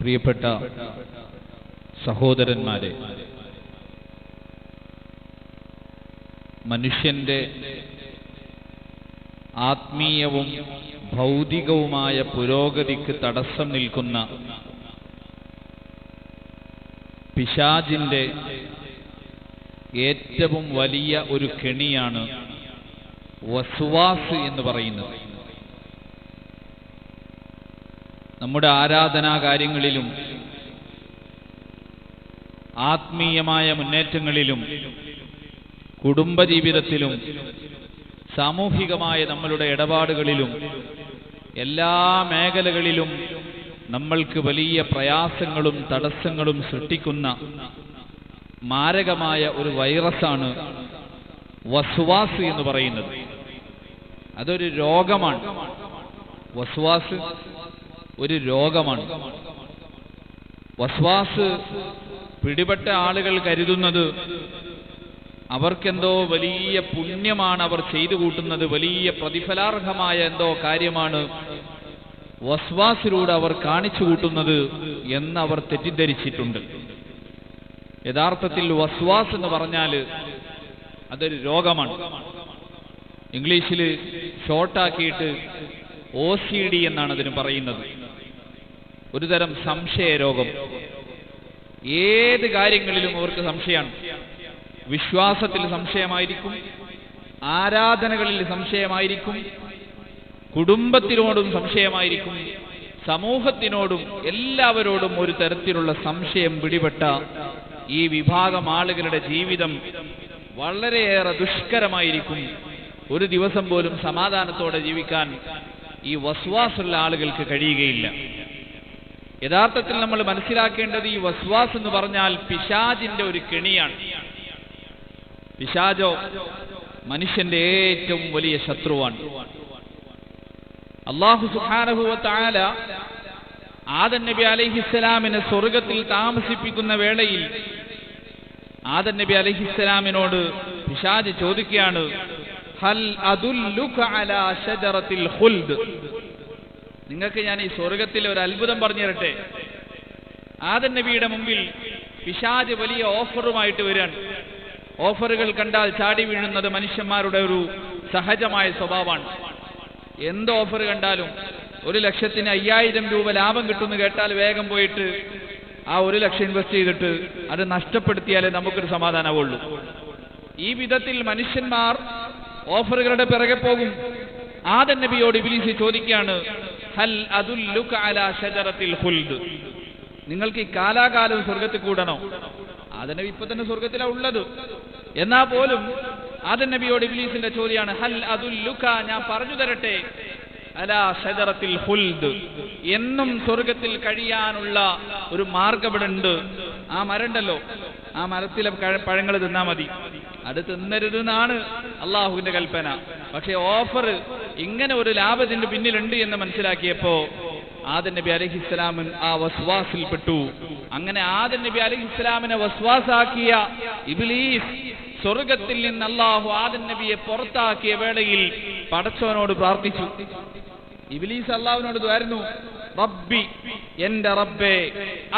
പ്രിയപ്പെട്ട സഹോദരന്മാരെ മനുഷ്യന്റെ ആത്മീയവും ഭൗതികവുമായ പുരോഗതിക്ക് തടസ്സം നിൽക്കുന്ന പിശാജിന്റെ ഏറ്റവും വലിയ ഒരു കെണിയാണ് വസുവാസ് എന്ന് പറയുന്നത്. നമ്മുടെ ആരാധനാ കാര്യങ്ങളിലും ആത്മീയമായ മുന്നേറ്റങ്ങളിലും കുടുംബജീവിതത്തിലും സാമൂഹികമായ നമ്മളുടെ ഇടപാടുകളിലും എല്ലാ മേഖലകളിലും നമ്മൾക്ക് വലിയ പ്രയാസങ്ങളും തടസ്സങ്ങളും സൃഷ്ടിക്കുന്ന മാരകമായ ഒരു വൈറസാണ് വസുവാസ് എന്ന് പറയുന്നത്. അതൊരു രോഗമാണ്. വസ്വാസ് ഒരു രോഗമാണ്. വസ്വാസ് പിടിപെട്ട ആളുകൾ കരുതുന്നത് അവർക്കെന്തോ വലിയ പുണ്യമാണ് അവർ ചെയ്തു കൂട്ടുന്നത് വലിയ പ്രതിഫലാർഹമായ എന്തോ കാര്യമാണ് വസ്വാസിലൂടെ അവർ കാണിച്ചു കൂട്ടുന്നത് എന്ന് അവർ തെറ്റിദ്ധരിച്ചിട്ടുണ്ട്. യഥാർത്ഥത്തിൽ വസ്വാസ് എന്ന് പറഞ്ഞാൽ അതൊരു രോഗമാണ്. ഇംഗ്ലീഷിൽ ഷോർട്ടാക്കിയിട്ട് ഒ സി ഡി എന്നാണ് അതിന് പറയുന്നത്. ഒരു തരം സംശയ രോഗം ഏത് കാര്യങ്ങളിലും അവർക്ക് സംശയമാണ്. വിശ്വാസത്തിൽ സംശയമായിരിക്കും ആരാധനകളിൽ സംശയമായിരിക്കും കുടുംബത്തിനോടും സംശയമായിരിക്കും സമൂഹത്തിനോടും എല്ലാവരോടും ഒരു തരത്തിലുള്ള സംശയം പിടിപെട്ട ഈ വിഭാഗം ആളുകളുടെ ജീവിതം വളരെയേറെ ദുഷ്കരമായിരിക്കും. ഒരു ദിവസം പോലും സമാധാനത്തോടെ ജീവിക്കാൻ ഈ വസ്വാസുള്ള ആളുകൾക്ക് കഴിയുകയില്ല. യഥാർത്ഥത്തിൽ നമ്മൾ മനസ്സിലാക്കേണ്ടത് ഈ വസ്വാസ് എന്ന് പറഞ്ഞാൽ പിശാജിന്റെ ഒരു കെണിയാണ്. പിശാജോ മനുഷ്യന്റെ ഏറ്റവും വലിയ ശത്രുവാണ്. അള്ളാഹു സുഹാനഹുവത്തായ ആദൻ നബി അലഹിസ്സലാമിനെ സ്വർഗത്തിൽ താമസിപ്പിക്കുന്ന വേളയിൽ ആദൻ നബി അലഹിസ്സലാമിനോട് പിശാജ് ചോദിക്കുകയാണ് ഹൽ അദുല്ലുക അലാ ഷജറത്തിൽ നിങ്ങൾക്ക് ഞാൻ ഈ സ്വർഗത്തിലെ ഒരു അത്ഭുതം പറഞ്ഞു തരട്ടെ. ആദൻ നബിയുടെ മുമ്പിൽ പിശാജ് വലിയ ഓഫറുമായിട്ട് വരികയാണ്. ഓഫറുകൾ കണ്ടാൽ ചാടി വീഴുന്നത് മനുഷ്യന്മാരുടെ ഒരു സഹജമായ സ്വഭാവമാണ്. എന്ത് ഓഫർ കണ്ടാലും ഒരു ലക്ഷത്തിന് അയ്യായിരം രൂപ ലാഭം കിട്ടുമെന്ന് കേട്ടാൽ വേഗം പോയിട്ട് ആ ഒരു ലക്ഷം ഇൻവെസ്റ്റ് ചെയ്തിട്ട് അത് നഷ്ടപ്പെടുത്തിയാലേ നമുക്കൊരു സമാധാനമുള്ളൂ ഈ വിധത്തിൽ മനുഷ്യന്മാർ ഓഫറുകളുടെ പിറകെ പോകും. ആദൻ നബിയോട് ഇബിലീസ് ചോദിക്കുകയാണ് ഹൽ അലാ ഷജറത്തിൽ നിങ്ങൾക്ക് ഈ കാലാകാലം സ്വർഗത്തിൽ കൂടണോ? ആദൻ നബി ഇപ്പൊ തന്നെ സ്വർഗത്തിലാണ് ഉള്ളത്. എന്നാ പോലും ആദൻ നബിയോട് ഇബ്ലീസിന്റെ ചോദ്യമാണ് ഹൽ അതുല്ലുക ഞാൻ പറഞ്ഞു തരട്ടെ. അലാ ഷജറത്തിൽ എന്നും സ്വർഗത്തിൽ കഴിയാനുള്ള ഒരു മാർഗം ഇവിടെ ഉണ്ട് ആ മരണ്ടല്ലോ ആ മരത്തിലെ പഴങ്ങൾ തിന്നാ മതി. അത് തിന്നരുതെന്നാണ് അള്ളാഹുവിന്റെ കൽപ്പന. പക്ഷെ ഓഫർ ഇങ്ങനെ ഒരു ലാഭത്തിന്റെ പിന്നിലുണ്ട് എന്ന് മനസ്സിലാക്കിയപ്പോ ആദൻ നബി അലഹിസ്സലാമൻ ആ വസ്വാസിൽ പെട്ടു. അങ്ങനെ ആദൻ നബി അലഹിസ്സലാമിനെ വസ്വാസാക്കിയ ഇബിലീസ് സ്വർഗത്തിൽ നിന്ന് അള്ളാഹു ആദൻ നബിയെ പുറത്താക്കിയ വേളയിൽ പടച്ചവനോട് പ്രാർത്ഥിച്ചു. ഇബിലീസ് അള്ളാഹുവിനോട് ദ്വാരുന്നു റബ്ബി എന്റെ റബ്ബേ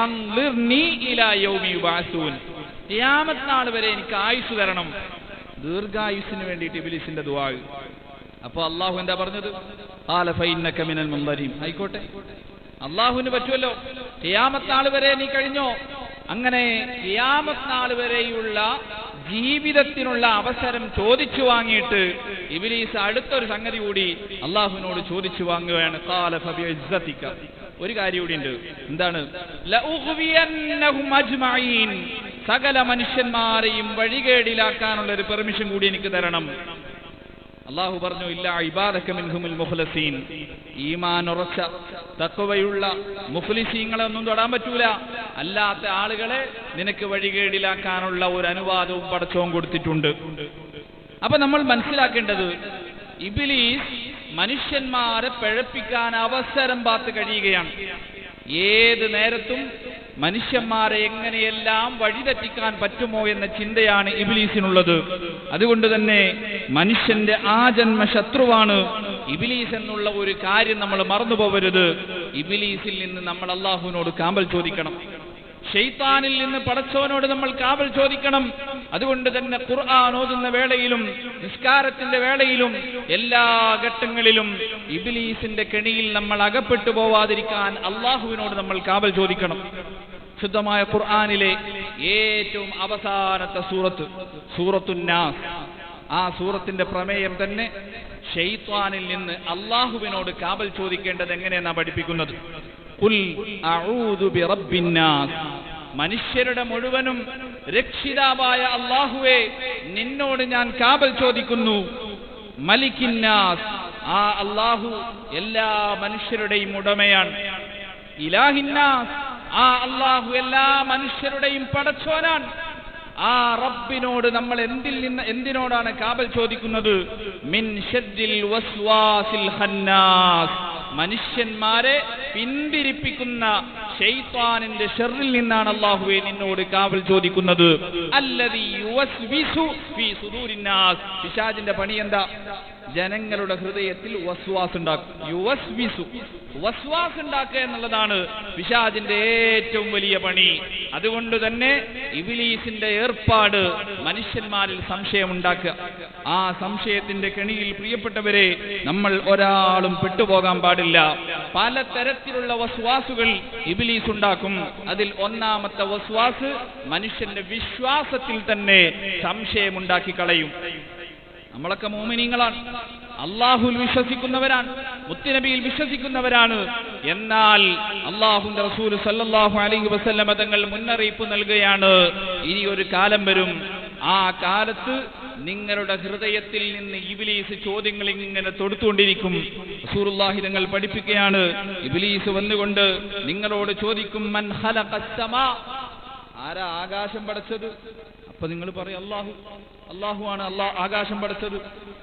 അൻളിർനി ഇലാ യൗമി യുബഅസൂൻ ഖിയാമത്ത് നാൾ വരെ എനിക്ക് ആയുസ് തരണം. ദീർഘായുസിന് വേണ്ടിയിട്ട് ഇബിലീസിന്റെ ദുആ. അപ്പൊ അള്ളാഹു എന്താ പറഞ്ഞത്? ആയിക്കോട്ടെ. അള്ളാഹുവിന് പറ്റുമല്ലോ. ഖിയാമത്ത് നാൾ വരെ നീ കഴിഞ്ഞോ? അങ്ങനെ ഖിയാമത്ത് നാൾ വരെയുള്ള ജീവിതത്തിനുള്ള അവസരം ചോദിച്ചു വാങ്ങിയിട്ട് ഇബിലീസ് അടുത്തൊരു സംഗതി കൂടി അള്ളാഹുവിനോട് ചോദിച്ചു വാങ്ങുകയാണ്. ഒരു കാര്യം കൂടി ഉണ്ട്. എന്താണ്? സകല മനുഷ്യന്മാരെയും വഴികേടിലാക്കാനുള്ള ഒരു പെർമിഷൻ കൂടി എനിക്ക് തരണം. അള്ളാഹു പറഞ്ഞു ഇല്ല ഇബാദക്ക മുഹ്ലസീൻ ഈമാൻ ഉറച്ച തക്കവയുള്ള മുഖ്ലിസീങ്ങളെ ഒന്നും തൊടാൻ പറ്റൂല. അല്ലാത്ത ആളുകളെ നിനക്ക് വഴികേടിലാക്കാനുള്ള ഒരു അനുവാദവും പടച്ചവും കൊടുത്തിട്ടുണ്ട്. അപ്പൊ നമ്മൾ മനസ്സിലാക്കേണ്ടത് ഇബിലീസ് മനുഷ്യന്മാരെ പിഴപ്പിക്കാൻ അവസരം പാത്ത് കഴിയുകയാണ്. ഏത് നേരത്തും മനുഷ്യന്മാരെ എങ്ങനെയെല്ലാം വഴിതെറ്റിക്കാൻ പറ്റുമോ എന്ന ചിന്തയാണ് ഇബിലീസിനുള്ളത്. അതുകൊണ്ട് തന്നെ മനുഷ്യന്റെ ആ ജന്മ ശത്രുവാണ് ഇബിലീസ് എന്നുള്ള ഒരു കാര്യം നമ്മൾ മറന്നു പോകരുത് ഇബിലീസിൽ നിന്ന് നമ്മൾ അള്ളാഹുവിനോട് കാമ്പൽ ചോദിക്കണം. ഷെയ്ത്താനിൽ നിന്ന് പടച്ചവനോട് നമ്മൾ കാവൽ ചോദിക്കണം. അതുകൊണ്ട് തന്നെ ഖുർആൻ ഓതുന്ന വേളയിലും നിസ്കാരത്തിന്റെ വേളയിലും എല്ലാ ഘട്ടങ്ങളിലും ഇബിലീസിന്റെ കെണിയിൽ നമ്മൾ അകപ്പെട്ടു പോവാതിരിക്കാൻ അള്ളാഹുവിനോട് നമ്മൾ കാവൽ ചോദിക്കണം. ശുദ്ധമായ ഖുർആാനിലെ ഏറ്റവും അവസാനത്തെ സൂറത്ത് സൂറത്തുന്നാസ്. ആ സൂറത്തിന്റെ പ്രമേയം തന്നെ ഷെയ്ത്വാനിൽ നിന്ന് അള്ളാഹുവിനോട് കാവൽ ചോദിക്കേണ്ടത് എങ്ങനെയെന്നാ പഠിപ്പിക്കുന്നത്? മനുഷ്യരുടെ മുഴുവനും രക്ഷിതാവായ അള്ളാഹുവെ നിന്നോട് ഞാൻ കാവൽ ചോദിക്കുന്നു. മലിക്കിന്നാസ് ആ അള്ളാഹു എല്ലാ മനുഷ്യരുടെയും ഉടമയാണ്. ഇലാഹിന്നാസ് ആ അള്ളാഹു എല്ലാ മനുഷ്യരുടെയും പടച്ചോനാണ്. ആ റബ്ബിനോട് നമ്മൾ എന്തിൽ നിന്ന് എന്തിനോടാണ് കാബൽ ചോദിക്കുന്നത്? മിൻ വസ്വാസിൽ മനുഷ്യന്മാരെ പിന്തിരിപ്പിക്കുന്ന ഷെയ്ത്താനിന്റെ ഷെറിൽ നിന്നാണ് അള്ളാഹുവെ നിന്നോട് കാവൽ ചോദിക്കുന്നത്. പിശാചിന്റെ പണി എന്താ? ജനങ്ങളുടെ ഹൃദയത്തിൽ യുവസ്വിസു. വസ്വാസ് ഉണ്ടാക്കുക എന്നുള്ളതാണ് പിശാജിന്റെ ഏറ്റവും വലിയ പണി. അതുകൊണ്ട് തന്നെ ഇബിലീസിന്റെ ഏർപ്പാട് മനുഷ്യന്മാരിൽ സംശയമുണ്ടാക്കുക. ആ സംശയത്തിന്റെ കെണിയിൽ പ്രിയപ്പെട്ടവരെ നമ്മൾ ഒരാളും പെട്ടുപോകാൻ പാടില്ല. പല തരത്തിലുള്ള വസ്വാസുകൾ ഇബിലീസ് ഉണ്ടാക്കും. അതിൽ ഒന്നാമത്തെ വസ്വാസ് മനുഷ്യന്റെ വിശ്വാസത്തിൽ തന്നെ സംശയമുണ്ടാക്കി കളയും. നമ്മളൊക്കെ മോമിനിങ്ങളാണ്. അള്ളാഹുൽ വിശ്വസിക്കുന്നവരാണ്. മുത്തുനബിയിൽ വിശ്വസിക്കുന്നവരാണ്. എന്നാൽ അള്ളാഹുന്റെ റസൂൽ സല്ലാഹു അലൈഹി വസല്ലമ തങ്ങൾ മുന്നറിയിപ്പ് നൽകുകയാണ്. ഇനി ഒരു കാലം വരും. ആ കാലത്ത് നിങ്ങളുടെ ഹൃദയത്തിൽ നിന്ന് ഇബിലീസ് ചോദ്യങ്ങൾ ഇങ്ങനെ തൊടുത്തുകൊണ്ടിരിക്കും. റസൂലുള്ളാഹി തങ്ങൾ പഠിപ്പിക്കുകയാണ്. ഇബിലീസ് വന്നുകൊണ്ട് നിങ്ങളോട് ചോദിക്കും മൻ ആരാ ആകാശം പടച്ചത്? അപ്പൊ നിങ്ങൾ പറയും അള്ളാഹു അള്ളാഹു ആണ് അള്ളാഹ് ആകാശം പടച്ചത്.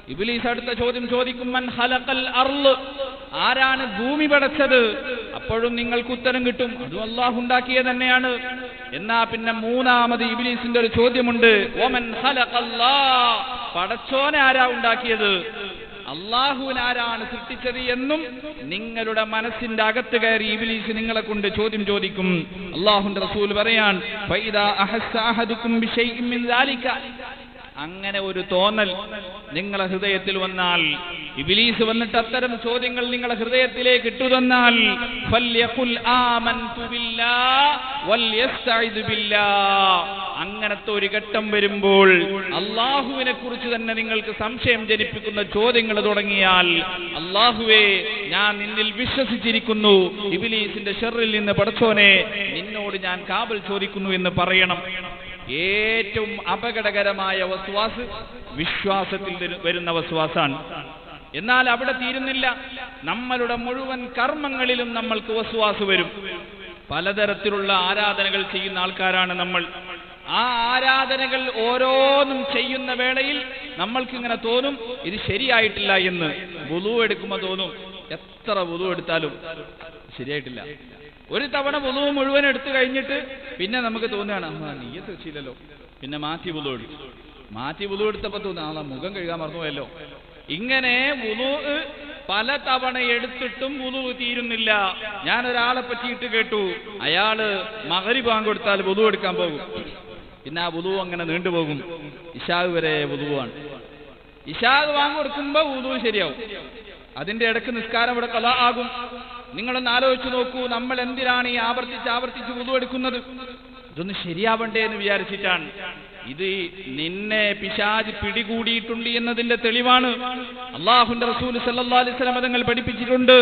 ഇബിലീസ് അടുത്ത ചോദ്യം ചോദിക്കും മൻ ഹലക്കൽ അർൾ? ആരാണ് ഭൂമി പടച്ചത്? അപ്പോഴും നിങ്ങൾക്ക് ഉത്തരം കിട്ടും. അതും അള്ളാഹു ഉണ്ടാക്കിയത് തന്നെയാണ്. എന്നാ പിന്നെ മൂന്നാമത് ഇബിലീസിന്റെ ഒരു ചോദ്യമുണ്ട്. ഓമൻ പടച്ചോനെ ആരാ ഉണ്ടാക്കിയത്? അള്ളാഹുവിനാരാണ് സൃഷ്ടിച്ചത് എന്നും നിങ്ങളുടെ മനസ്സിന്റെ അകത്ത് കയറി ഇബിലീസ് നിങ്ങളെ കൊണ്ട് ചോദ്യം ചോദിക്കും. അള്ളാഹുന്റെ റസൂൽ പറയാൻ അങ്ങനെ ഒരു തോന്നൽ നിങ്ങളുടെ ഹൃദയത്തിൽ വന്നാൽ. ഇബിലീസ് വന്നിട്ട് അത്തരം ചോദ്യങ്ങൾ നിങ്ങളുടെ ഹൃദയത്തിലേക്ക് ഇട്ടുതന്നാൽ അങ്ങനത്തെ ഒരു ഘട്ടം വരുമ്പോൾ അള്ളാഹുവിനെ കുറിച്ച് തന്നെ നിങ്ങൾക്ക് സംശയം ജനിപ്പിക്കുന്ന ചോദ്യങ്ങൾ തുടങ്ങിയാൽ അള്ളാഹുവേ ഞാൻ നിന്നിൽ വിശ്വസിച്ചിരിക്കുന്നു. ഇബിലീസിന്റെ ഷെറിൽ നിന്ന് പഠിച്ചോനെ നിന്നോട് ഞാൻ കാബൽ ചോദിക്കുന്നു എന്ന് പറയണം. ഏറ്റവും അപകടകരമായ വസ്വാസ് വിശ്വാസത്തിൽ വരുന്ന വസ്വാസാണ്. എന്നാൽ അവിടെ തീരുന്നില്ല. നമ്മളുടെ മുഴുവൻ കർമ്മങ്ങളിലും നമ്മൾക്ക് വസ്വാസ് വരും. പലതരത്തിലുള്ള ആരാധനകൾ ചെയ്യുന്ന ആൾക്കാരാണ് നമ്മൾ. ആ ആരാധനകൾ ഓരോന്നും ചെയ്യുന്ന വേളയിൽ നമ്മൾക്കിങ്ങനെ തോന്നും ഇത് ശരിയായിട്ടില്ല എന്ന്. വുളു എടുക്കുമ്പോൾ തോന്നും എത്ര വുളു എടുത്താലും ശരിയായിട്ടില്ല. ഒരു തവണ വുളു മുഴുവൻ എടുത്തു കഴിഞ്ഞിട്ട് പിന്നെ നമുക്ക് തോന്നുകയാണ് ആ നീയത്ത് വെച്ചില്ലല്ലോ. പിന്നെ മാറ്റി പുതു എടുത്തു. മാറ്റി പുതു എടുത്തപ്പോ തോന്നുന്നു ആ മുഖം കഴുകാൻ മറന്നുപോയല്ലോ. ഇങ്ങനെ വുളു പല തവണ എടുത്തിട്ടും പുതു തീരുന്നില്ല. ഞാൻ ഒരാളെ പറ്റിയിട്ട് കേട്ടു അയാൾ മകരി ബാങ്ക് കൊടുത്താൽ പുതു എടുക്കാൻ പോകും. പിന്നെ ആ വുളു അങ്ങനെ നീണ്ടുപോകും ഇഷാവ് വരെ പുതുവാണ് ഇഷാവ് വാങ്ങി കൊടുക്കുമ്പോ പുതു ശരിയാവും. അതിന്റെ ഇടയ്ക്ക് നിസ്കാരം ഇവിടെ കല ആകും. നിങ്ങളൊന്ന് ആലോചിച്ചു നോക്കൂ നമ്മൾ എന്തിനാണ് ഈ ആവർത്തിച്ച് ആവർത്തിച്ച് വുളു എടുക്കുന്നത്? ഇതൊന്ന് ശരിയാവണ്ടേ എന്ന് വിചാരിച്ചിട്ടാണ്. ഇത് നിന്നെ പിശാജ് പിടികൂടിയിട്ടുണ്ട് എന്നതിന്റെ തെളിവാണ്. അള്ളാഹുന്റെ റസൂൽ വസല്ലം തങ്ങൾ പഠിപ്പിച്ചിട്ടുണ്ട്.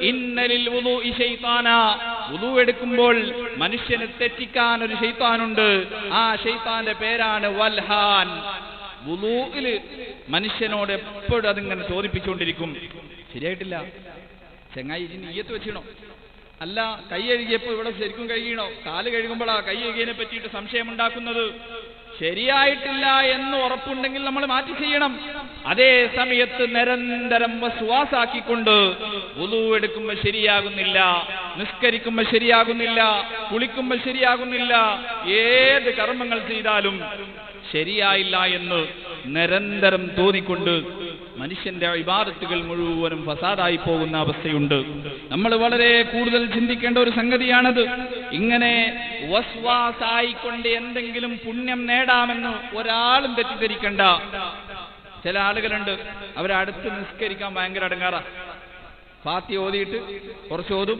ഇന്നലിൽ വുളു എടുക്കുമ്പോൾ മനുഷ്യനെ തെറ്റിക്കാൻ ഒരു ഷെയ്ത്താനുണ്ട് ആ ഷെയ്ത്താന്റെ പേരാണ് വൽഹാൻ. മനുഷ്യനോട് എപ്പോഴും അതിങ്ങനെ ചോദിപ്പിച്ചുകൊണ്ടിരിക്കും. ശരിയായിട്ടില്ല. ചെങ്ങായി ഇനി നീയത്ത് വെച്ചിണോ അല്ല കൈ കഴുകിയപ്പോ ഇവിടെ ശരിക്കും കഴുകിയണോ കാൽ കഴുകുമ്പോഴാ കൈ കഴുകിയതിനെ പറ്റിയിട്ട് സംശയമുണ്ടാക്കുന്നത്. ശരിയായിട്ടില്ല എന്ന് ഉറപ്പുണ്ടെങ്കിൽ നമ്മൾ മാറ്റി ചെയ്യണം. അതേ സമയത്ത് നിരന്തരം വസ്വാസാക്കിക്കൊണ്ട് ഉലു എടുക്കുമ്പോൾ ശരിയാകുന്നില്ല നിസ്കരിക്കുമ്പോൾ ശരിയാകുന്നില്ല കുളിക്കുമ്പോൾ ശരിയാകുന്നില്ല. ഏത് കർമ്മങ്ങൾ ചെയ്താലും ശരിയായില്ല എന്ന് നിരന്തരം തോന്നിക്കൊണ്ട് മനുഷ്യന്റെ ഇബാദത്തുകൾ മുഴുവനും ഫസാദായി പോകുന്ന അവസ്ഥയുണ്ട്. നമ്മൾ വളരെ കൂടുതൽ ചിന്തിക്കേണ്ട ഒരു സംഗതിയാണത്. ഇങ്ങനെ വസ്വാസായിക്കൊണ്ട് എന്തെങ്കിലും പുണ്യം നേടാമെന്ന് ഒരാളും തെറ്റിദ്ധരിക്കണ്ട. ചില ആളുകളുണ്ട് അവരടുത്ത് നിസ്കരിക്കാൻ ഭയങ്കര അടങ്ങാറാ. ഫാത്തി ഓതിയിട്ട് കുറച്ച് ഓതും.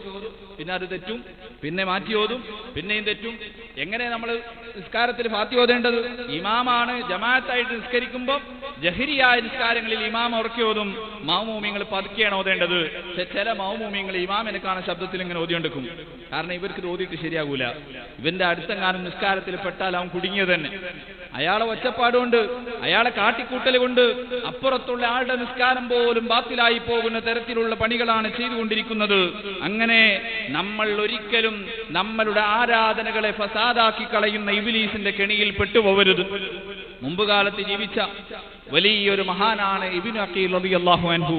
പിന്നെ അത് തെറ്റും. പിന്നെ മാറ്റി ഓതും. പിന്നെയും തെറ്റും. എങ്ങനെ നമ്മൾ നിസ്കാരത്തിൽ ഫാത്തി ഓതേണ്ടത്? ഇമാമാണ് ജമാഅത്തായിട്ട് നിസ്കരിക്കുമ്പോൾ ജഹിരിയായ നിസ്കാരങ്ങളിൽ ഇമാം ഉറക്കി ഓതും. മൗമൂമിങ്ങൾ പതുക്കെയാണ് ഓതേണ്ടത്. ചില മൗമൂമിങ്ങൾ ഇമാമിനെ കാണാൻ ശബ്ദത്തിൽ ഇങ്ങനെ ഓതിയെടുക്കും കാരണം ഇവർക്ക് ഓതിയിട്ട് ശരിയാകൂല. ഇവന്റെ അടുത്തെങ്ങാനും നിസ്കാരത്തിൽ പെട്ടാൽ അവൻ കുടുങ്ങിയത് തന്നെ. അയാളെ ഒച്ചപ്പാടുകൊണ്ട് അയാളെ കാട്ടിക്കൂട്ടൽ കൊണ്ട് അപ്പുറത്തുള്ള ആളുടെ നിസ്കാരം പോലും ബാത്തിലായി പോകുന്ന തരത്തിലുള്ള പണികളാണ് ചെയ്തുകൊണ്ടിരിക്കുന്നത്. അങ്ങനെ നമ്മൾ ഒരിക്കലും നമ്മളുടെ ആരാധനകളെ ഫസാദാക്കി കളയുന്ന ഇബിലീസിന്റെ കെണിയിൽ പെട്ടുപോകരുത് മുമ്പ് കാലത്ത് ജീവിച്ച വലിയൊരു മഹാനാണ് ഇബിനു അക്കീൽ റളിയല്ലാഹു അൻഹു.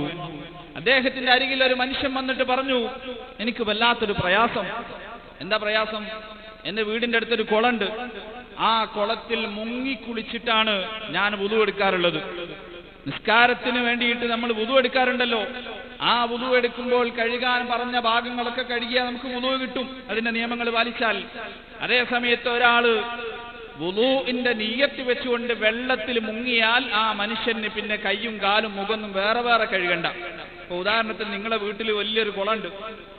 അദ്ദേഹത്തിന്റെ അരികിൽ ഒരു മനുഷ്യൻ വന്നിട്ട് പറഞ്ഞു എനിക്ക് വല്ലാത്തൊരു പ്രയാസം. എന്താ പ്രയാസം? എന്റെ വീടിന്റെ അടുത്തൊരു കുളണ്ട്. ആ കുളത്തിൽ മുങ്ങി കുളിച്ചിട്ടാണ് ഞാൻ വുതു എടുക്കാറുള്ളത്. നിസ്കാരത്തിന് വേണ്ടിയിട്ട് നമ്മൾ വുതു എടുക്കാറുണ്ടല്ലോ. ആ വുതു എടുക്കുമ്പോൾ കഴുകാൻ പറഞ്ഞ ഭാഗങ്ങളൊക്കെ കഴുകിയാൽ നമുക്ക് വുതു കിട്ടും. അതിന്റെ നിയമങ്ങൾ പാലിച്ചാൽ. അതേ സമയത്ത് ഒരാൾ വുതുവിന്റെ നീയത്ത് വെച്ചുകൊണ്ട് വെള്ളത്തിൽ മുങ്ങിയാൽ ആ മനുഷ്യന് പിന്നെ കയ്യും കാലും മുഖന്നും വേറെ വേറെ കഴുകണ്ട. ഇപ്പൊ ഉദാഹരണത്തിന് നിങ്ങളെ വീട്ടിൽ വലിയൊരു കുളമുണ്ട്.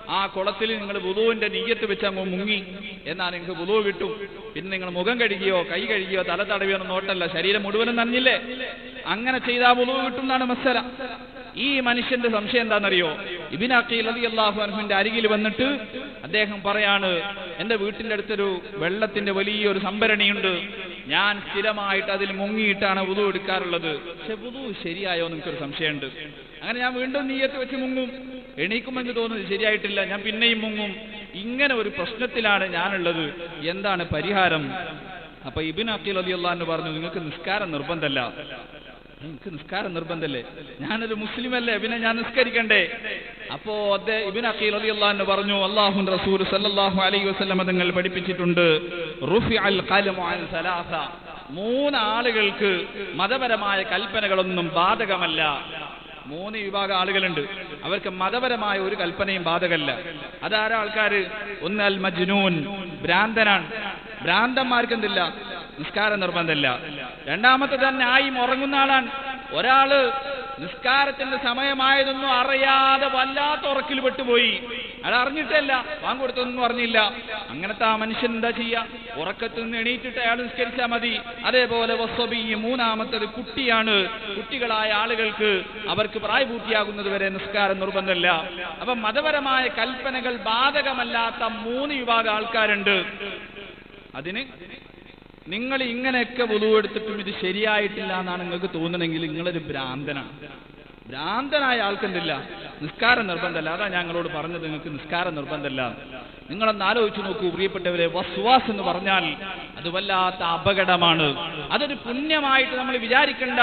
ആ കുളത്തിൽ നിങ്ങൾ വുതുവിന്റെ നീയത്ത് വെച്ച് മുങ്ങി. എന്നാൽ നിങ്ങൾക്ക് വുതു കിട്ടും. പിന്നെ നിങ്ങൾ മുഖം കഴുകിയോ കൈ കഴുകിയോ തല തടവിയോ നോട്ടല്ല. ശരീരം മുഴുവനും നനഞ്ഞില്ലേ? അങ്ങനെ ചെയ്താൽ വുതു കിട്ടും എന്നാണ് മസല ഈ മനുഷ്യന്റെ സംശയം എന്താണെന്നറിയോ? അഖീൽ അലി അള്ളാഹു അൻഹുവിന്റെ അരികിൽ വന്നിട്ട് അദ്ദേഹം പറയാണ് എന്റെ വീട്ടിന്റെ അടുത്തൊരു വെള്ളത്തിന്റെ വലിയൊരു സംഭരണിയുണ്ട്. ഞാൻ സ്ഥിരമായിട്ട് അതിൽ മുങ്ങിയിട്ടാണ് വുതു എടുക്കാറുള്ളത്. പക്ഷെ വുതു ശരിയായോ എനിക്കൊരു സംശയമുണ്ട്. അങ്ങനെ ഞാൻ വീണ്ടും നീയത്ത് വെച്ച് മുങ്ങും. എണീക്കുമെന്ന് തോന്നുന്നത് ശരിയായിട്ടില്ല. ഞാൻ പിന്നെയും മുങ്ങും. ഇങ്ങനെ ഒരു പ്രശ്നത്തിലാണ് ഞാനുള്ളത്. എന്താണ് പരിഹാരം? അപ്പൊ ഇബിൻ അക്കീൽ അലി അള്ളഹാന്ന് പറഞ്ഞു നിങ്ങൾക്ക് നിസ്കാരം നിർബന്ധമല്ല എനിക്ക് നിസ്കാരം നിർബന്ധല്ലേ? ഞാനൊരു മുസ്ലിം അല്ലേ പിന്നെ ഞാൻ നിസ്കരിക്കണ്ടേ? അപ്പോ അദ്ദേഹം അഖീൽ പറഞ്ഞു അള്ളാഹു റസൂൽ സല്ലല്ലാഹു അലൈഹി വസല്ലം തങ്ങൾ പഠിപ്പിച്ചിട്ടുണ്ട് റുഫി അൽ സലാസ. മൂന്ന് ആളുകൾക്ക് മതപരമായ കൽപ്പനകളൊന്നും ബാധകമല്ല. മൂന്ന് വിഭാഗം ആളുകളുണ്ട്. അവർക്ക് മതപരമായ ഒരു കൽപ്പനയും ബാധകമല്ല. അതാരാ ആൾക്കാര്? ഒന്ന് അൽ മജ്നൂൻ ഭ്രാന്തനാണ്. ഭ്രാന്തന്മാർക്ക് എന്തില്ല നിസ്കാരം നിർബന്ധമില്ല. രണ്ടാമത്തെ തന്നെ ആയി ഉറങ്ങുന്ന ആളാണ്. ഒരാൾ നിസ്കാരത്തിന്റെ സമയമായതൊന്നും അറിയാതെ വല്ലാത്ത ഉറക്കിൽ പെട്ടുപോയി. അയാൾ അറിഞ്ഞിട്ടല്ല. വാങ്ങിക്കൊടുത്തൊന്നും അറിഞ്ഞില്ല. അങ്ങനത്തെ ആ മനുഷ്യൻ എന്താ ചെയ്യാ? ഉറക്കത്തിൽ നിന്ന് എണീറ്റിട്ട് അയാൾ നിസ്കരിച്ചാൽ മതി. അതേപോലെ വസ്വബി മൂന്നാമത്തത് കുട്ടിയാണ്. കുട്ടികളായ ആളുകൾക്ക് അവർക്ക് പ്രായപൂർത്തിയാകുന്നത് വരെ നിസ്കാരം നിർബന്ധമല്ല. അപ്പൊ മതപരമായ കൽപ്പനകൾ ബാധകമല്ലാത്ത മൂന്ന് വിഭാഗം ആൾക്കാരുണ്ട്. അതിന് നിങ്ങൾ ഇങ്ങനെയൊക്കെ എടുത്തിട്ടും ഇത് ശരിയായിട്ടില്ല എന്നാണ് നിങ്ങൾക്ക് തോന്നണമെങ്കിൽ നിങ്ങളൊരു ഭ്രാന്തനാണ്. ഭ്രാന്തനായ ആൾക്കെന്തില്ല? നിസ്കാരം നിർബന്ധമല്ല. അതാ ഞങ്ങളോട് പറഞ്ഞത്. നിങ്ങൾക്ക് നിസ്കാരം നിർബന്ധമല്ല. നിങ്ങളൊന്ന് ആലോചിച്ച് നോക്കൂ പ്രിയപ്പെട്ടവരെ. വസ്വാസ് എന്ന് പറഞ്ഞാൽ അത് വല്ലാത്ത അപകടമാണ്. അതൊരു പുണ്യമായിട്ട് നമ്മൾ വിചാരിക്കേണ്ട.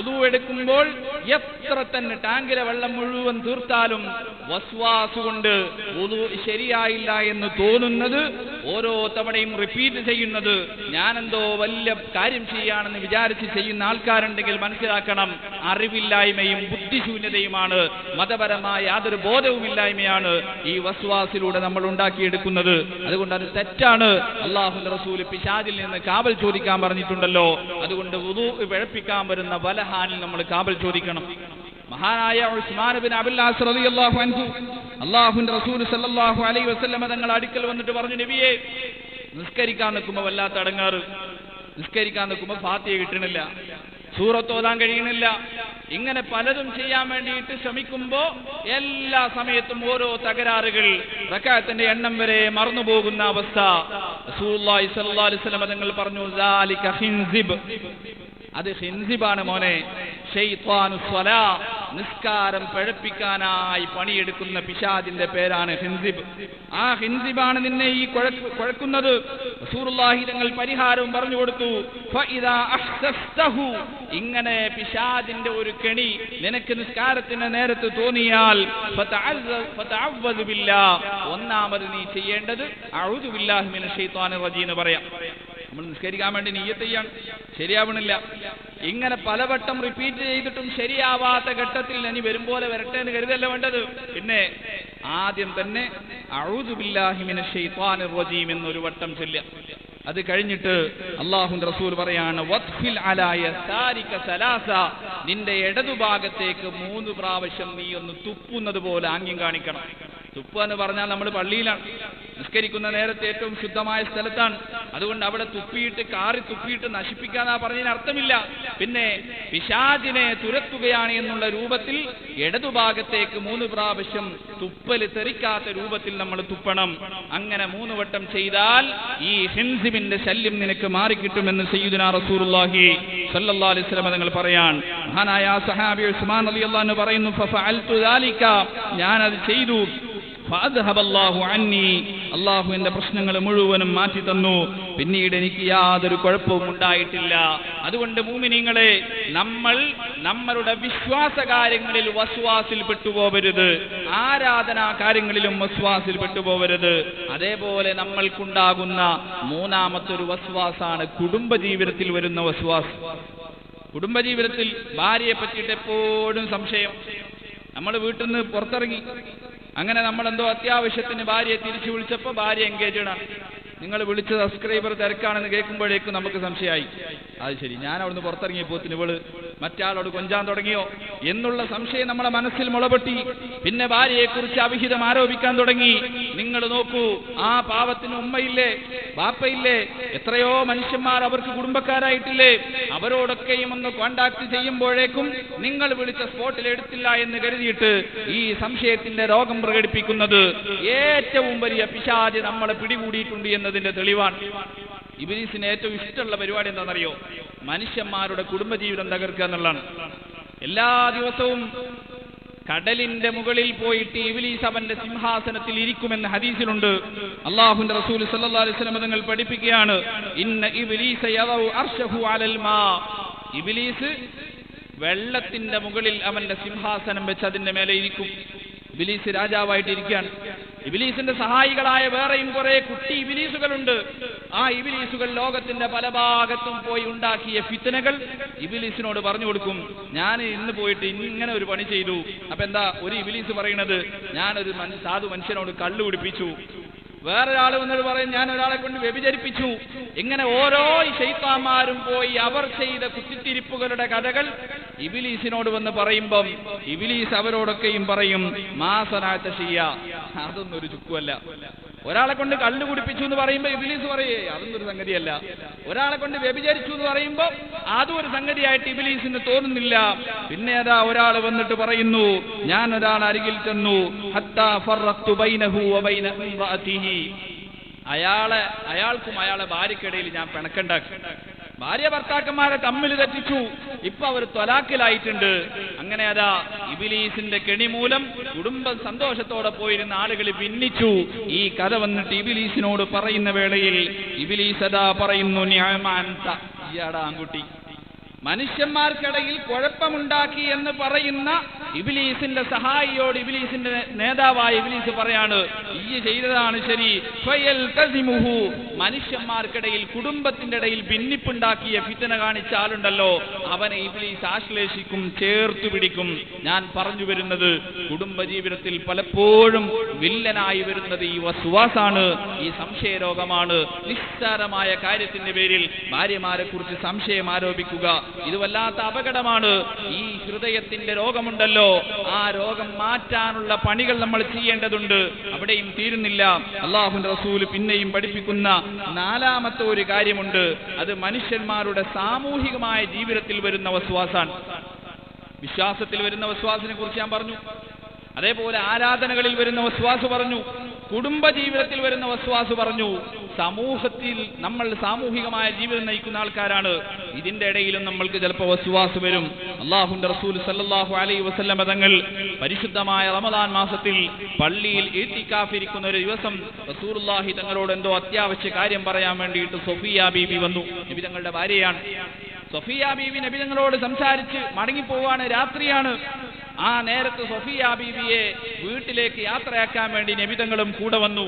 ഉതു എടുക്കുമ്പോൾ എത്ര തന്നെ ടാങ്കിലെ വെള്ളം മുഴുവൻ തീർത്താലും വസ്വാസ് കൊണ്ട് ഉതു ശരിയായില്ല എന്ന് തോന്നുന്നത് ഓരോ തവണയും റിപ്പീറ്റ് ചെയ്യുന്നത് ഞാനെന്തോ വലിയ കാര്യം ചെയ്യാണെന്ന് വിചാരിച്ച് ചെയ്യുന്ന ആൾക്കാരുണ്ടെങ്കിൽ മനസ്സിലാക്കണം അറിവില്ലായ്മയും ബുദ്ധിശൂന്യതയുമാണ് മതപരമായ യാതൊരു ബോധവുമില്ലായ്മയാണ് ഈ വസ്വാസിലൂടെ നമ്മൾ ഉണ്ടാക്കിയെടുക്കുന്നത്. അതുകൊണ്ട് അത് തെറ്റാണ്. അള്ളാഹു റസൂൽ പിശാദിൽ നിന്ന് കാവൽ ചോദിക്കാൻ പറഞ്ഞിട്ടുണ്ടല്ലോ. അതുകൊണ്ട് വുദു പിഴപ്പിക്കാൻ വരുന്ന വലഹാനിൽ നമ്മൾ കാവൽ ചോദിക്കണം. മഹാനായ ഉസ്മാൻ ബിൻ അബുല്ലാസ് റളിയല്ലാഹു അൻഹു അള്ളാഹുവിന്റെ റസൂൽ സല്ലാഹു അലൈ വസല്ലമ തങ്ങൾ അടുക്കൽ വന്നിട്ട് പറഞ്ഞു നബിയെ നിസ്കരിക്കാൻ നിൽക്കുമ്പോ വല്ലാത്ത അടങ്ങാറ്. നിസ്കരിക്കാൻ നിൽക്കുമ്പോ ഫാത്തിയെ കിട്ടണില്ല. സൂറത്തോതാൻ കഴിയണില്ല. ഇങ്ങനെ പലതും ചെയ്യാൻ വേണ്ടിയിട്ട് ശ്രമിക്കുമ്പോ എല്ലാ സമയത്തും ഓരോ തകരാറുകൾ റക്കാത്തിന്റെ എണ്ണം വരെ മറന്നുപോകുന്ന അവസ്ഥ. തങ്ങൾ പറഞ്ഞു. അത് ഹിൻസിബാണ് മോനെ. നിസ്കാരം പഴപ്പിക്കാനായി പണിയെടുക്കുന്ന പിശാദിന്റെ പേരാണ് ഹിൻസിബ്. ആ ഹിൻസിബാണ് നിന്നെ ഈ കുഴക്കുന്നത്. തങ്ങൾ പരിഹാരവും പറഞ്ഞു കൊടുത്തു. ഇങ്ങനെ പിശാദിന്റെ ഒരു കെണി നിനക്ക് നിസ്കാരത്തിന്റെ നേരത്ത് തോന്നിയാൽ. ഒന്നാമത് നീ ചെയ്യേണ്ടത് എന്ന് പറയാം. നമ്മൾ നിസ്കരിക്കാൻ വേണ്ടി നീയത്ത് ചെയ്യാൻ ശരിയാവണില്ല. ഇങ്ങനെ പലവട്ടം റിപ്പീറ്റ് ചെയ്തിട്ടും ശരിയാവാത്ത ഘട്ടത്തിൽ ഇനി വരും പോലെ വരട്ടെ എന്ന് കരുതല്ല വേണ്ടത്? പിന്നെ ആദ്യം തന്നെ എന്നൊരു വട്ടം ചൊല്ല അത് കഴിഞ്ഞിട്ട് അള്ളാഹു റസൂൽ പറയാണ് നിന്റെ ഇടതുഭാഗത്തേക്ക് മൂന്ന് പ്രാവശ്യം നീ ഒന്ന് തുപ്പുന്നത് പോലെ ആംഗ്യം കാണിക്കണം. തുപ്പ എന്ന് പറഞ്ഞാൽ നമ്മൾ പള്ളിയിലാണ്. നിസ്കരിക്കുന്ന നേരത്തെ ഏറ്റവും ശുദ്ധമായ സ്ഥലത്താണ്. അതുകൊണ്ട് അവിടെ തുപ്പിയിട്ട് കാറി തുപ്പിയിട്ട് നശിപ്പിക്കാന്നാ പറഞ്ഞതിന് അർത്ഥമില്ല. പിന്നെ പിശാചിനെ തുരത്തുകയാണ് എന്നുള്ള രൂപത്തിൽ ഇടതുഭാഗത്തേക്ക് മൂന്ന് പ്രാവശ്യം തുപ്പൽ തെറിക്കാത്ത രൂപത്തിൽ നമ്മൾ തുപ്പണം. അങ്ങനെ മൂന്ന് വട്ടം ചെയ്താൽ ഈ ഹിൻസിമിന്റെ ശല്യം നിനക്ക് മാറിക്കിട്ടുമെന്ന് സയ്യുദിന റസൂലുള്ളാഹി സല്ലല്ലാഹു അലൈഹി വസല്ലം തങ്ങൾ പറയാൻ മഹാനായ സഹാബി ഉസ്മാൻ റളിയല്ലാഹു അൻഹു പറയുന്നു ഞാൻ അത് ചെയ്തു. ഫഅദ്ഹബല്ലാഹു അന്നി അല്ലാഹു എന്റെ പ്രശ്നങ്ങൾ മുഴുവനും മാറ്റി തന്നു. പിന്നീട് എനിക്ക് യാതൊരു കുഴപ്പവും ഉണ്ടായിട്ടില്ല. അതുകൊണ്ട് മൂമിനിങ്ങളെ നമ്മൾ നമ്മളുടെ വിശ്വാസ കാര്യങ്ങളിൽ വസ്വാസിൽ പെട്ടുപോകരുത് ആരാധനാ കാര്യങ്ങളിലും വസ്വാസിൽ പെട്ടുപോകരുത് അതേപോലെ നമ്മൾക്കുണ്ടാകുന്ന മൂന്നാമത്തെ ഒരു വസ്വാസാണ് കുടുംബജീവിതത്തിൽ വരുന്ന വസ്വാസ്. കുടുംബജീവിതത്തിൽ ഭാര്യയെ പറ്റിയിട്ട് എപ്പോഴും സംശയം. നമ്മൾ വീട്ടിൽ നിന്ന് പുറത്തിറങ്ങി. അങ്ങനെ നമ്മൾ എന്തോ അത്യാവശ്യത്തിന് ഭാര്യയെ തിരിച്ചു വിളിച്ചപ്പോൾ ഭാര്യ എൻഗേജഡാണ് നിങ്ങൾ വിളിച്ച സബ്സ്ക്രൈബർ തിരക്കാണെന്ന് കേൾക്കുമ്പോഴേക്കും നമുക്ക് സംശയമായി. അത് ശരി ഞാൻ അവിടുന്ന് പുറത്തിറങ്ങിയപ്പോത്തിന് ഇവൾ മറ്റാളോട് കൊഞ്ചാൻ തുടങ്ങിയോ? എന്നുള്ള സംശയം നമ്മളെ മനസ്സിൽ മുളപൊട്ടി. പിന്നെ ഭാര്യയെക്കുറിച്ച് അവിഹിതം ആരോപിക്കാൻ തുടങ്ങി. നിങ്ങൾ നോക്കൂ ആ പാവത്തിന് ഉമ്മയില്ലേ ബാപ്പയില്ലേ എത്രയോ മനുഷ്യന്മാർ അവർക്ക് കുടുംബക്കാരായിട്ടില്ലേ. അവരോടൊക്കെയും ഒന്ന് കോണ്ടാക്ട് ചെയ്യുമ്പോഴേക്കും നിങ്ങൾ വിളിച്ച സ്പോട്ടിൽ എടുത്തില്ല എന്ന് കരുതിയിട്ട് ഈ സംശയത്തിന്റെ രോഗം പ്രകടിപ്പിക്കുന്നത് ഏറ്റവും വലിയ പിശാച് നമ്മളെ പിടികൂടിയിട്ടുണ്ട് എന്നതിന്റെ തെളിവാണ്. ഇബിലീസിന് ഏറ്റവും ഇഷ്ടമുള്ള പരിപാടി എന്താണെന്നറിയോ? മനുഷ്യന്മാരുടെ കുടുംബജീവിതം തകർക്കുക എന്നുള്ളതാണ്. എല്ലാ ദിവസവും കടലിന്റെ മുകളിൽ പോയിട്ട് ഇബിലീസ് അവന്റെ സിംഹാസനത്തിൽ ഇരിക്കുമെന്ന് ഹദീസിലുണ്ട്. അള്ളാഹുന്റെ റസൂൽ സല്ലല്ലാഹു അലൈഹി വസല്ലം തങ്ങൾ പഠിപ്പിക്കുകയാണ്. ഇന്ന ഇബ്ലീസ അർശഹു അലൽ മാ. ഇബ്ലീസ് വെള്ളത്തിന്റെ മുകളിൽ അവന്റെ സിംഹാസനം വെച്ച് അതിന്റെ മേലെ ഇരിക്കും. ഇബിലീസ് രാജാവായിട്ട് ഇരിക്കുകയാണ്. ഇബിലീസിന്റെ സഹായികളായ വേറെയും കുറെ കുട്ടി ഇബിലീസുകളുണ്ട്. ആ ഇബിലീസുകൾ ലോകത്തിന്റെ പല ഭാഗത്തും പോയി ഉണ്ടാക്കിയ ഫിത്തനകൾ ഇബിലീസിനോട് പറഞ്ഞു കൊടുക്കും. ഞാൻ ഇന്ന് പോയിട്ട് ഇങ്ങനെ ഒരു പണി ചെയ്തു. അപ്പൊ എന്താ ഒരു ഇബിലീസ് പറയുന്നത് ഞാനൊരു സാധു മനുഷ്യനോട് കള്ളു കുടിപ്പിച്ചു. വേറൊരാൾ വന്നിട്ട് പറയും ഞാൻ ഒരാളെ കൊണ്ട് വ്യഭിചരിപ്പിച്ചു. ഇങ്ങനെ ഓരോ ശൈത്താന്മാരും പോയി അവർ ചെയ്ത കുത്തിത്തിരിപ്പുകളുടെ കഥകൾ ഇബിലീസിനോട് വന്ന് പറയുമ്പം ഇബിലീസ് അവരോടൊക്കെയും പറയും മാസനാത്ത ഷിയ അതൊന്നും ഒരു ചുക്കുമല്ല ഒരാളെ കൊണ്ട് കള്ളു കുടിപ്പിച്ചു എന്ന് പറയുമ്പോൾ ഇബിലീസ് പറയേ അതൊന്നും ഒരു സംഗതിയല്ല. ഒരാളെ കൊണ്ട് വ്യഭിചരിച്ചു എന്ന് പറയുമ്പോൾ അതും ഒരു സംഗതിയായിട്ട് ഇബിലീസിന് തോന്നുന്നില്ല. പിന്നെ അതാ ഒരാൾ വന്നിട്ട് പറയുന്നു ഞാൻ ഒരാൾ അരികിൽ ചെന്നു അയാളെ അയാൾക്കും അയാളെ ഭാര്യക്കിടയിൽ ഞാൻ പിണക്കുണ്ടാക്കി. ഭാര്യ ഭർത്താക്കന്മാരെ തമ്മിൽ തെറ്റിച്ചു. ഇപ്പൊ അവർ ത്വലാക്കിലായിട്ടുണ്ട് അങ്ങനെ അതാ ഇബിലീസിന്റെ കെണി മൂലം കുടുംബം സന്തോഷത്തോടെ പോയിരുന്ന ആളുകൾ ഭിന്നിച്ചു. ഈ കഥ വന്നിട്ട് ഇബിലീസിനോട് പറയുന്ന വേളയിൽ ഇബിലീസ് അതാ പറയുന്നു ന്യായമാൻത ഇയാടാ ആൺകുട്ടി. മനുഷ്യന്മാർക്കിടയിൽ കുഴപ്പമുണ്ടാക്കി എന്ന് പറയുന്ന ഇബിലീസിന്റെ സഹായിയോട് ഇബിലീസിന്റെ നേതാവായ ഇബിലീസ് പറയാണ് ഈ ചെയ്തതാണ് ശരി. മനുഷ്യന്മാർക്കിടയിൽ കുടുംബത്തിന്റെ ഇടയിൽ ഭിന്നിപ്പുണ്ടാക്കിയ ഫിത്തന കാണിച്ചാലുണ്ടല്ലോ അവനെ ഇബിലീസ് ആശ്ലേഷിക്കും ചേർത്തു പിടിക്കും. ഞാൻ പറഞ്ഞു വരുന്നത് കുടുംബജീവിതത്തിൽ പലപ്പോഴും വില്ലനായി വരുന്നത് ഈ വസുവാസാണ് ഈ സംശയ രോഗമാണ് നിസ്സാരമായ കാര്യത്തിന്റെ പേരിൽ ഭാര്യമാരെ കുറിച്ച് സംശയം ആരോപിക്കുക ഇത് വല്ലാത്ത അപകടമാണ്. ഈ ഹൃദയത്തിന്റെ രോഗമുണ്ടല്ലോ. ആ രോഗം മാറ്റാനുള്ള പണികൾ നമ്മൾ ചെയ്യേണ്ടതുണ്ട്. അവിടെയും തീരുന്നില്ല. അള്ളാഹുന്റെ റസൂൽ പിന്നെയും പഠിപ്പിക്കുന്ന നാലാമത്തെ ഒരു കാര്യമുണ്ട്. അത് മനുഷ്യന്മാരുടെ സാമൂഹികമായ ജീവിതത്തിൽ വരുന്ന വസ്വാസാണ്. വിശ്വാസത്തിൽ വരുന്ന വസ്വാസിനെ കുറിച്ച് ഞാൻ പറഞ്ഞു. അതേപോലെ ആരാധനകളിൽ വരുന്ന വസ്വാസ് പറഞ്ഞു. കുടുംബ ജീവിതത്തിൽ വരുന്ന വസ്വാസ് പറഞ്ഞു സമൂഹത്തിൽ നമ്മൾ സാമൂഹികമായ ജീവിതം നയിക്കുന്ന ആൾക്കാരാണ്. ഇതിന്റെ ഇടയിലും നമ്മൾക്ക് ചിലപ്പോൾ വസ്വാസ് വരും. അള്ളാഹുന്റെ റസൂൽ സല്ലാഹു അലൈ വസല്ല മതങ്ങൾ പരിശുദ്ധമായ റമദാൻ മാസത്തിൽ പള്ളിയിൽ ഇരിക്കുന്ന ഒരു ദിവസം റസൂലുള്ളാഹി തങ്ങളോട് എന്തോ അത്യാവശ്യ കാര്യം പറയാൻ വേണ്ടിയിട്ട് സൊഫിയ ബീബി വന്നു. നബി തങ്ങളുടെ ഭാര്യയാണ്. സൊഫിയ ബീബി നബി തങ്ങളോട് സംസാരിച്ച് മടങ്ങിപ്പോവാണ്. രാത്രിയാണ്. ആ നേരത്ത് സൊഫിയ ബീബിയെ വീട്ടിലേക്ക് യാത്രയാക്കാൻ വേണ്ടി നബിതങ്ങളും കൂടെ വന്നു.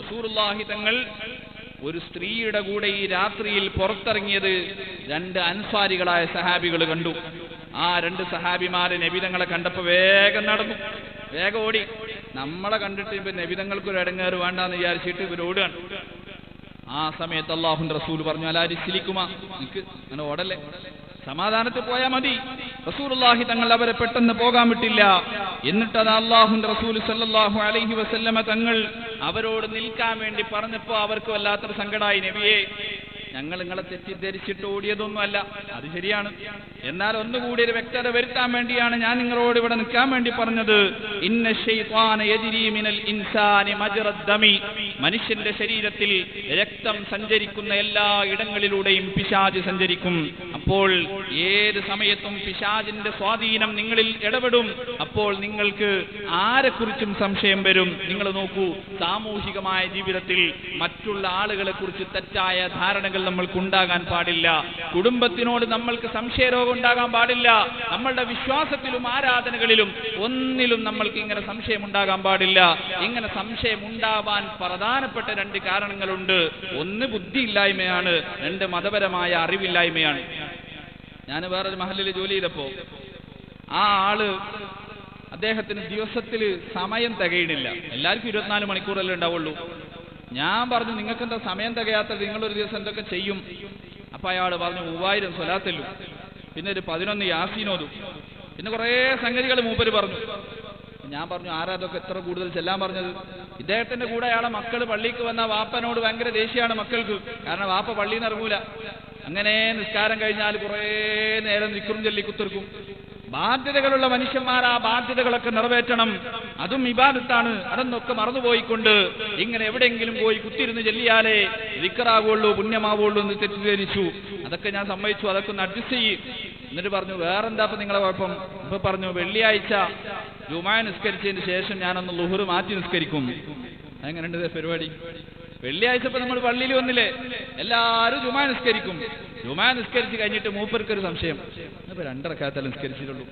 റസൂറുല്ലാഹി തങ്ങൾ ഒരു സ്ത്രീയുടെ കൂടെ ഈ രാത്രിയിൽ പുറത്തിറങ്ങിയത് രണ്ട് അൻസാരികളായ സഹാബികൾ കണ്ടു. ആ രണ്ട് സഹാബിമാര് നബിതങ്ങളെ കണ്ടപ്പോ വേഗം നടന്നു. വേഗം ഓടി. നമ്മളെ കണ്ടിട്ട് ഇപ്പൊ നബിതങ്ങൾക്ക് ഒരു ഇടങ്ങേറ് വേണ്ടെന്ന് വിചാരിച്ചിട്ട് ഇവർ ഓടുകയാണ്. ആ സമയത്ത് അള്ളാഹുന്റെ റസൂൽ പറഞ്ഞു അല്ലാരി ശിലിക്കുമാ നിനക്ക് അങ്ങനെ ഓടല്ലേ? സമാധാനത്തിൽ പോയാൽ മതി. റസൂലുള്ളാഹി തങ്ങൾ അവരെ പെട്ടെന്ന് പോകാൻ വിട്ടില്ല. എന്നിട്ട് അത് അള്ളാഹുന്റെ റസൂൽ സല്ലാഹു അലൈഹി വസല്ലമ തങ്ങൾ അവരോട് നിൽക്കാൻ വേണ്ടി പറഞ്ഞപ്പോ അവർക്ക് വല്ലാത്തൊരു സങ്കടമായി നബിയെ ഞങ്ങൾ നിങ്ങളെ തെറ്റിദ്ധരിച്ചിട്ട് ഓടിയതൊന്നുമല്ല അത് ശരിയാണ്. എന്നാൽ ഒന്നുകൂടി ഒരു വ്യക്തത വരുത്താൻ വേണ്ടിയാണ് ഞാൻ നിങ്ങളോട് ഇവിടെ നിൽക്കാൻ വേണ്ടി പറഞ്ഞത്. ഇന്ന മിനൽ ഇൻസാനി മനുഷ്യന്റെ ശരീരത്തിൽ രക്തം സഞ്ചരിക്കുന്ന എല്ലാ ഇടങ്ങളിലൂടെയും പിശാജ് സഞ്ചരിക്കും. അപ്പോൾ ഏത് സമയത്തും പിശാചിന്റെ സ്വാധീനം നിങ്ങളിൽ ഇടപെടും. അപ്പോൾ നിങ്ങൾക്ക് ആരെക്കുറിച്ചും സംശയം വരും? നിങ്ങൾ നോക്കൂ സാമൂഹികമായ ജീവിതത്തിൽ മറ്റുള്ള ആളുകളെ കുറിച്ച് തെറ്റായ ധാരണകൾ നമ്മൾക്ക് ഉണ്ടാകാൻ പാടില്ല. കുടുംബത്തിനോട് നമ്മൾക്ക് സംശയരോഗം ഉണ്ടാകാൻ പാടില്ല. നമ്മളുടെ വിശ്വാസത്തിലും ആരാധനകളിലും ഒന്നിലും നമ്മൾക്ക് ഇങ്ങനെ സംശയം ഉണ്ടാകാൻ പാടില്ല. ഇങ്ങനെ സംശയം ഉണ്ടാവാൻ പ്രധാനപ്പെട്ട രണ്ട് കാരണങ്ങളുണ്ട്. ഒന്ന് ബുദ്ധിയില്ലായ്മയാണ് രണ്ട് മതപരമായ അറിവില്ലായ്മയാണ്. ഞാൻ വേറൊരു മഹലിൽ ജോലി ചെയ്തപ്പോ ആ ആൾ അദ്ദേഹത്തിന് ദിവസത്തിൽ സമയം തികയണില്ല. എല്ലാവർക്കും ഇരുപത്തിനാല് മണിക്കൂറല്ലേ ഉണ്ടാവുള്ളൂ. ഞാൻ പറഞ്ഞു നിങ്ങൾക്ക് എന്താ സമയം തികയാത്തത്? നിങ്ങളൊരു ദിവസം എന്തൊക്കെ ചെയ്യും? അപ്പൊ അയാൾ പറഞ്ഞു മൂവായിരം സ്വലാത്തല്ലും. പിന്നെ ഒരു പതിനൊന്ന് യാസീനോതും പിന്നെ കുറേ സംഗതികൾ മൂപ്പര് പറഞ്ഞു. ഞാൻ പറഞ്ഞു ആരാ അതൊക്കെ എത്ര കൂടുതൽ ചെല്ലാൻ പറഞ്ഞത്? ഇദ്ദേഹത്തിന്റെ കൂടെ അയാളെ മക്കൾ പള്ളിക്ക് വന്ന വാപ്പനോട് ഭയങ്കര ദേഷ്യമാണ് മക്കൾക്ക്. കാരണം വാപ്പ പള്ളിയിൽ നിന്ന് ഇറങ്ങൂല. അങ്ങനെ നിസ്കാരം കഴിഞ്ഞാൽ കുറേ നേരം നിക്കുറും ചൊല്ലി കുത്തിർക്കും. ബാധ്യതകളുള്ള മനുഷ്യന്മാർ ആ ബാധ്യതകളൊക്കെ നിറവേറ്റണം. അതും ഇബാദത്താണ്. അതെന്നൊക്കെ മറന്നുപോയിക്കൊണ്ട് ഇങ്ങനെ എവിടെയെങ്കിലും പോയി കുത്തിരുന്ന് ചെല്ലിയാലേ വിക്കറാവുള്ളൂ പുണ്യമാവുള്ളൂ എന്ന് തെറ്റിദ്ധരിച്ചു. അതൊക്കെ ഞാൻ സമ്മതിച്ചു. അതൊക്കെ ഒന്ന് അഡ്ജസ്റ്റ് ചെയ്യും. എന്നിട്ട് പറഞ്ഞു വേറെന്താ ഇപ്പൊ നിങ്ങളെ കുഴപ്പം? ഇപ്പൊ പറഞ്ഞു വെള്ളിയാഴ്ച ജുമായ നിസ്കരിച്ചതിന് ശേഷം ഞാനൊന്ന് ലുഹുറ് മാറ്റി നിസ്കരിക്കും. എങ്ങനെയുണ്ട് ഇത് പരിപാടി? വെള്ളിയാഴ്ച ഇപ്പൊ നമ്മൾ പള്ളിയിൽ വന്നില്ലേ? എല്ലാവരും ജുമാ നിസ്കരിക്കും. ജുമാ നിസ്കരിച്ച് കഴിഞ്ഞിട്ട് മൂപ്പർക്ക് ഒരു സംശയം. ഇപ്പൊ രണ്ടരക്കാത്തല്ല നിസ്കരിച്ചിട്ടുള്ളൂ.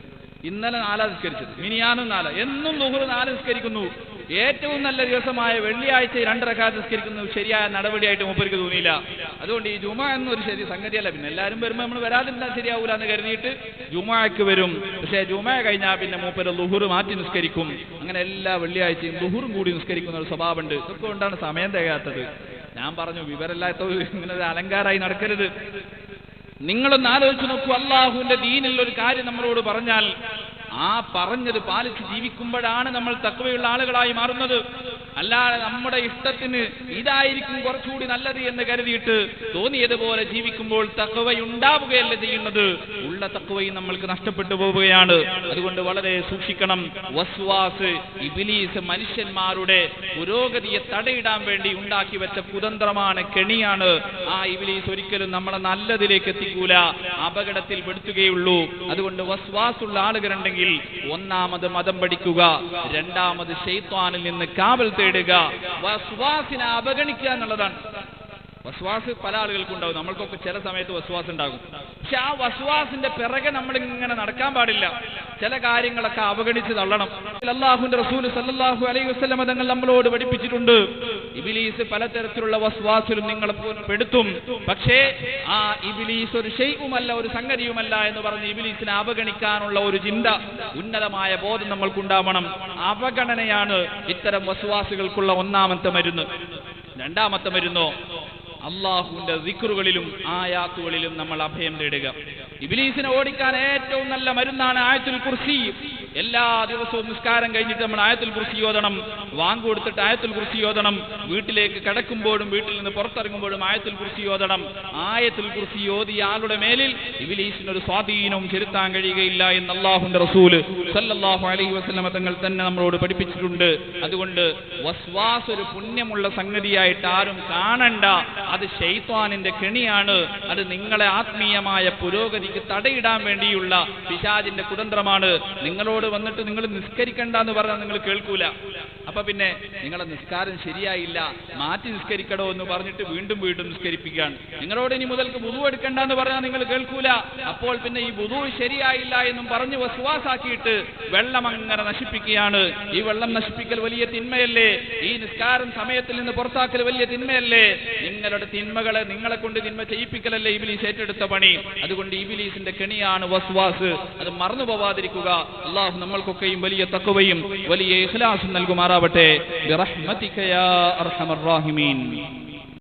ഇന്നലെ നാലാ നിസ്കരിച്ചത്. മിനിയാനും നാല. എന്നും നുഹുറ് നാല് നിസ്കരിക്കുന്നു. ഏറ്റവും നല്ല ദിവസമായ വെള്ളിയാഴ്ച രണ്ടരക്കാത്ത് നിസ്കരിക്കുന്നത് ശരിയായ നടപടിയായിട്ട് മൂപ്പർക്ക് തോന്നിയില്ല. അതുകൊണ്ട് ഈ ജുമ എന്നൊരു ശരി സംഗതിയല്ല. പിന്നെ എല്ലാവരും വരുമ്പോൾ നമ്മൾ വരാതിരുന്നാൽ ശരിയാവൂല എന്ന് കരുതിയിട്ട് ജുമാക്ക് വരും. പക്ഷേ ജുമ കഴിഞ്ഞാൽ പിന്നെ മൂപ്പര് ലുഹുറ് മാറ്റി നിസ്കരിക്കും. അങ്ങനെ എല്ലാ വെള്ളിയാഴ്ചയും ലുഹുറും കൂടി നിസ്കരിക്കുന്ന ഒരു സ്വഭാവമുണ്ട്. ഇതൊക്കെ കൊണ്ടാണ് സമയം തികയാത്തത്. ഞാൻ പറഞ്ഞു വിവരമില്ലാത്ത ഇങ്ങനെ ഒരു അലങ്കാരായി നടക്കരുത്. നിങ്ങളൊന്ന് ആലോചിച്ച് നോക്കൂ അള്ളാഹുവിന്റെ ദീനിൽ ഒരു കാര്യം നമ്മളോട് പറഞ്ഞാൽ ആ പറഞ്ഞത് പാലിച്ച് ജീവിക്കുമ്പോഴാണ് നമ്മൾ തക്കവയുള്ള ആളുകളായി മാറുന്നത്. അല്ലാതെ നമ്മുടെ ഇഷ്ടത്തിന് ഇതായിരിക്കും കുറച്ചുകൂടി നല്ലത് എന്ന് കരുതിയിട്ട് തോന്നിയതുപോലെ ജീവിക്കുമ്പോൾ തക്കവയുണ്ടാവുകയല്ല ചെയ്യുന്നത്. ഉള്ള തക്കവയും നമ്മൾക്ക് നഷ്ടപ്പെട്ടു പോവുകയാണ്. അതുകൊണ്ട് വളരെ സൂക്ഷിക്കണം. വസ്വാസ് ഇബിലീസ് മനുഷ്യന്മാരുടെ പുരോഗതിയെ തടയിടാൻ വേണ്ടി ഉണ്ടാക്കി വെച്ച കുതന്ത്രമാണ് കെണിയാണ്. ആ ഇബിലീസ് ഒരിക്കലും നമ്മളെ നല്ലതിലേക്ക് എത്തിക്കൂല. അപകടത്തിൽ പെടുത്തുകയുള്ളൂ. അതുകൊണ്ട് വസ്വാസുള്ള ആളുകളുണ്ടെങ്കിൽ ഒന്നാമത് മതം പഠിക്കുക രണ്ടാമത് ഷെയ്ത്വാനിൽ നിന്ന് കാവൽ വസ്വാസിനെ അവഗണിക്കുക എന്നുള്ളതാണ്. വസ്വാസ് പല ആളുകൾക്കും ഉണ്ടാവും നമ്മൾക്കൊക്കെ ചില സമയത്ത് വസ്വാസ് ഉണ്ടാകും. പക്ഷെ ആ വസ്വാസിന്റെ പിറകെ നമ്മൾ ഇങ്ങനെ നടക്കാൻ പാടില്ല. ചില കാര്യങ്ങളൊക്കെ അവഗണിച്ച് തള്ളണം. അള്ളാഹുന്റെ റസൂൽ സല്ലാഹു അലൈഹി വസ്ലം തങ്ങൾ നമ്മളോട് പഠിപ്പിച്ചിട്ടുണ്ട്. ഇബിലീസ് പലതരത്തിലുള്ള വസ്വാസിലും നിങ്ങളെ പെടുത്തും. പക്ഷേ ആ ഇബിലീസ് ഒരു ഷെയ്ക്കുമല്ല ഒരു സംഗതിയുമല്ല എന്ന് പറഞ്ഞ് ഇബിലീസിനെ അവഗണിക്കാനുള്ള ഒരു ചിന്ത ഉന്നതമായ ബോധം നമ്മൾക്കുണ്ടാവണം. അവഗണനയാണ് ഇത്തരം വസ്വാസുകൾക്കുള്ള ഒന്നാമത്തെ മരുന്ന്. രണ്ടാമത്തെ മരുന്നോ? അള്ളാഹുവിന്റെ ദിക്റുകളിലും ആയാത്തുകളിലും നമ്മൾ അഭയം തേടുക ഇബിലീസിനെ ഓടിക്കാൻ ഏറ്റവും നല്ല മരുന്നാണ് ആയത്തുൽ കുർസി. എല്ലാ ദിവസവും നിസ്കാരം കഴിഞ്ഞിട്ട് നമ്മൾ ആയത്തിൽ കുറിച്ച് യോധണം വാങ്ങുകൊടുത്തിട്ട് കൊടുത്തിട്ട് ആയത്തുൽ യോധണം ഓതണം. വീട്ടിലേക്ക് കിടക്കുമ്പോഴും വീട്ടിൽ നിന്ന് പുറത്തിറങ്ങുമ്പോഴും ആയത്തിൽ കുറിച്ച് യോധണം ആയത്തിൽ കുറിച്ച് ഓതിയ ആളുടെ മേലിൽ ഇബിലീസിന് ഒരു സ്വാധീനവും ചെലുത്താൻ കഴിയുകയില്ല എന്ന് അള്ളാഹുന്റെ റസൂൽ സല്ലല്ലാഹു അലൈഹി വസല്ലമ തങ്ങൾ തന്നെ നമ്മളോട് പഠിപ്പിച്ചിട്ടുണ്ട്. അതുകൊണ്ട് വസ്വാസ് ഒരു പുണ്യമുള്ള സംഗതിയായിട്ട് ആരും കാണണ്ട. അത് ഷെയ്ത്വാനിന്റെ കെണിയാണ്. അത് നിങ്ങളെ ആത്മീയമായ പുരോഗതിക്ക് തടയിടാൻ വേണ്ടിയുള്ള പിശാജിന്റെ കുതന്ത്രമാണ്. നിങ്ങളോട് വന്നിട്ട് നിങ്ങൾ നിസ്കരിക്കണ്ട എന്ന് പറഞ്ഞാൽ നിങ്ങൾ കേൾക്കൂല. അപ്പൊ പിന്നെ നിങ്ങളെ നിസ്കാരം ശരിയായില്ല മാറ്റി നിസ്കരിക്കടോ എന്ന് പറഞ്ഞിട്ട് വീണ്ടും വീണ്ടും നിസ്കരിപ്പിക്കുകയാണ്. നിങ്ങളോട് ഇനി മുതൽക്ക് ബുധു എടുക്കണ്ട എന്ന് പറഞ്ഞാൽ നിങ്ങൾ കേൾക്കൂല. അപ്പോൾ പിന്നെ ഈ ബുധു ശരിയായില്ല എന്നും പറഞ്ഞ് വസുവാസാക്കിയിട്ട് വെള്ളം അങ്ങനെ നശിപ്പിക്കുകയാണ്. ഈ വെള്ളം നശിപ്പിക്കൽ വലിയ തിന്മയല്ലേ? ഈ നിസ്കാരം സമയത്തിൽ നിന്ന് പുറത്താക്കൽ വലിയ തിന്മയല്ലേ? നിങ്ങളുടെ തിന്മകളെ നിങ്ങളെ കൊണ്ട് തിന്മ ചെയ്യിപ്പിക്കലല്ലേ ഇബിലീസ് ഏറ്റെടുത്ത പണി? അതുകൊണ്ട് ഇബിലീസിന്റെ കെണിയാണ് വസ്വാസ്. അത് മറന്നു പോവാതിരിക്കുക അള്ളാഹു നമ്മൾക്കൊക്കെയും വലിയ തക്കവയും വലിയ ഇഖ്ലാസും നൽകുമാറാവട്ടെ